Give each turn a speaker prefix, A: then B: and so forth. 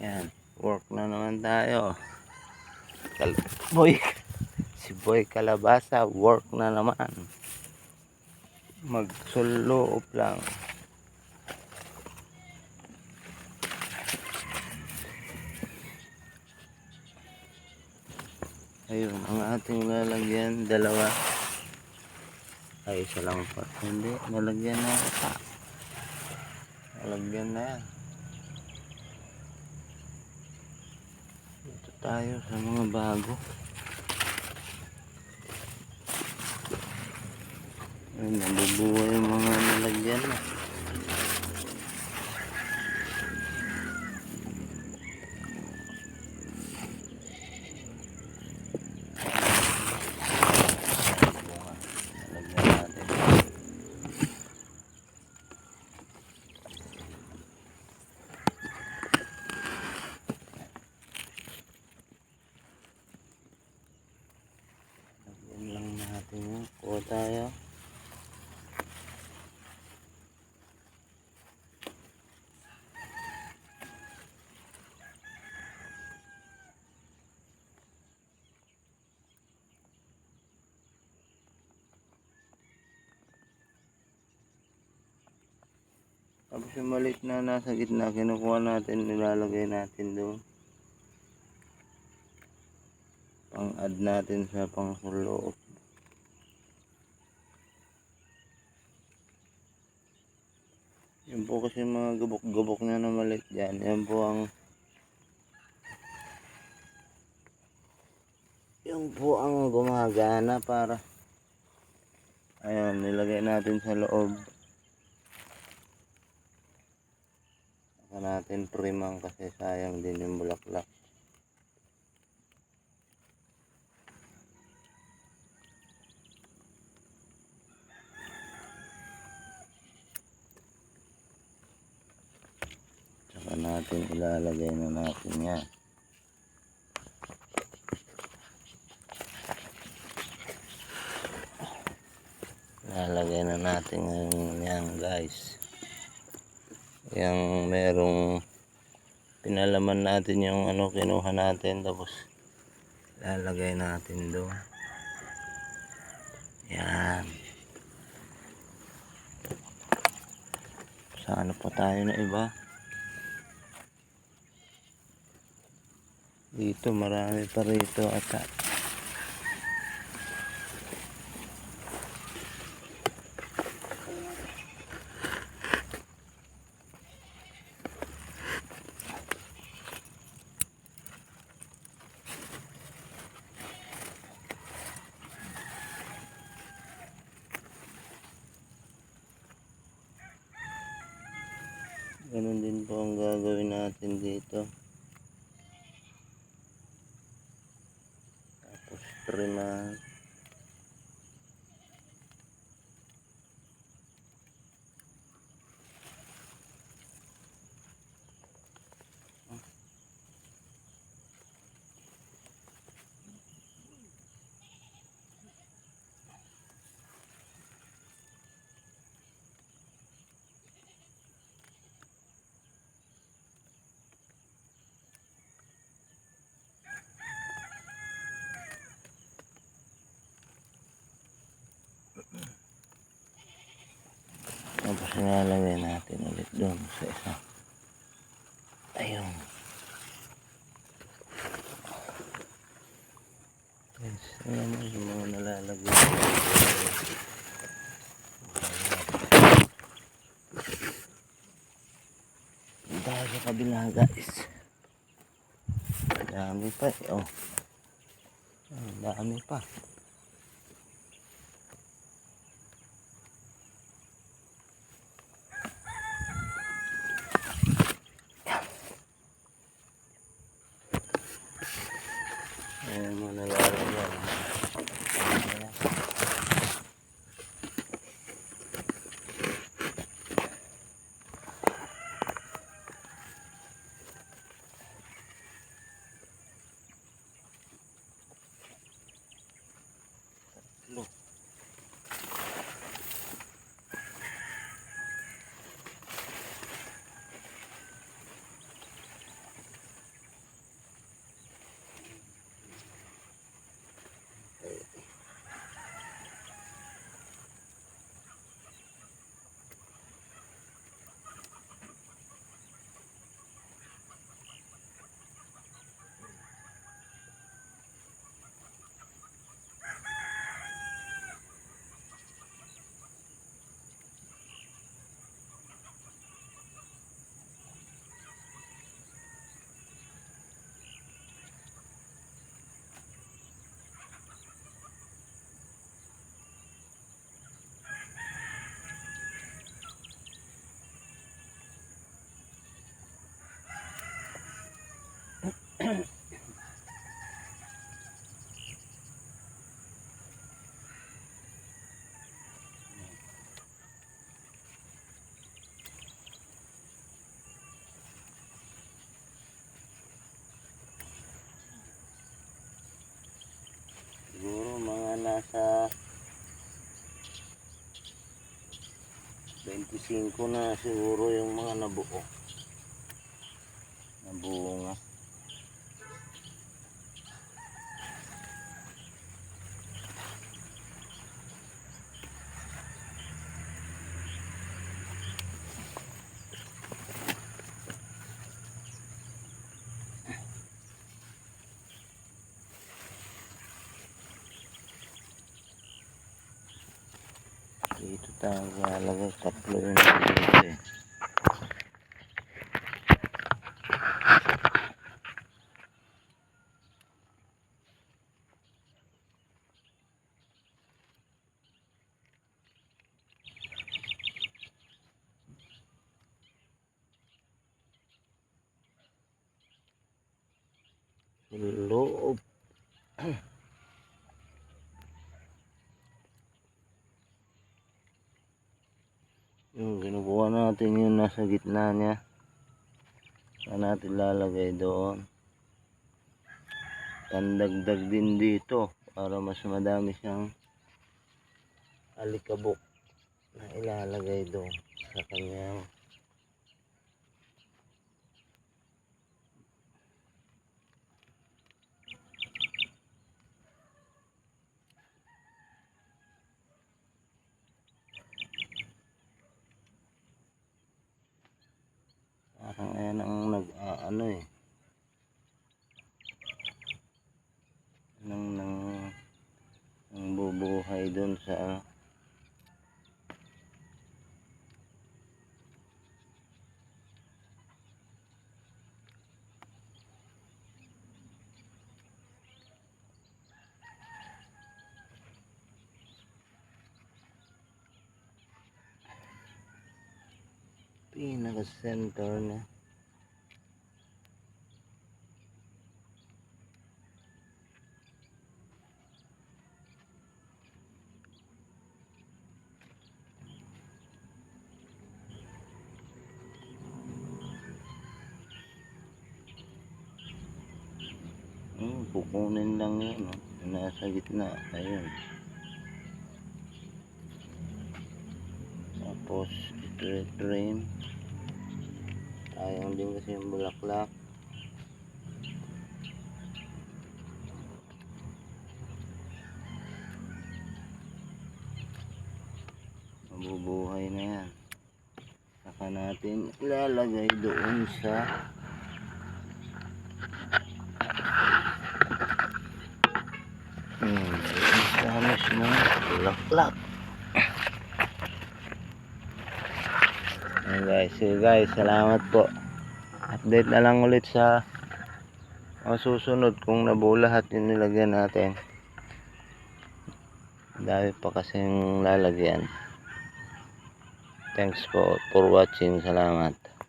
A: Yan, work na naman tayo. Kal boy, si Boy Kalabasa, work na naman. Magsuloob lang. Ayun, ang ating lalagyan, dalawa. Ay, isa lang pa. Hindi, nalagyan na. Nalagyan na yan. Tayo sa mga bago. Ayun, nabubuhay yung mga nalagyan na. Nalagyan natin. Lagyan lang natin yun. Kuha tayo. Tapos yung na nasa gitna, kinukuha natin, nilalagay natin doon. Pang-add natin sa pangsuloob. Yan po kasi mga gubok-gubok na na maliit dyan. Yan po ang yung po ang gumagana para ayan nilagay natin sa loob natin primang kasi sayang din yung bulaklak. Saka natin ilalagay na natin yan. Ilalagay na natin ngayon yan guys yung merong pinalaman natin yung ano kinuha natin tapos lalagay natin doon. Yan. Sa ano pa tayo na iba? Dito marami pa rito ata Ganun din po ang gagawin natin dito. Tapos trim na. Tapos nilalagay natin ulit doon sa isa. Ayun. Yes, ayan yung mga nalalagay. Dahil sa kabila guys. Dami pa eh. Oh. Dami pa. Mga nasa 25 na siguro yung mga nabuo. Nabunga. Dito tayo lalagay Yung kinukuha natin yung nasa gitna niya. Saan natin lalagay doon. Pandagdag din dito para mas madami siyang alikabok na ilalagay doon sa kanyang parang ayan ang nag ah, ano eh. Nang nang nang bubuhay doon sa pinaka center na kukunin lang yun, no? Nasa gitna, ayun. Tapos, frame. Sayang din kasi yung bulaklak. Mabubuhay na yan. Saka natin ilalagay doon sa Hmm, doon sa mismo bulaklak. Ayan guys, so guys, salamat po. Update na lang ulit sa mga susunod kung nabuo lahat yung nilagyan natin. Dami pa kasing lalagyan. Thanks po for watching. Salamat.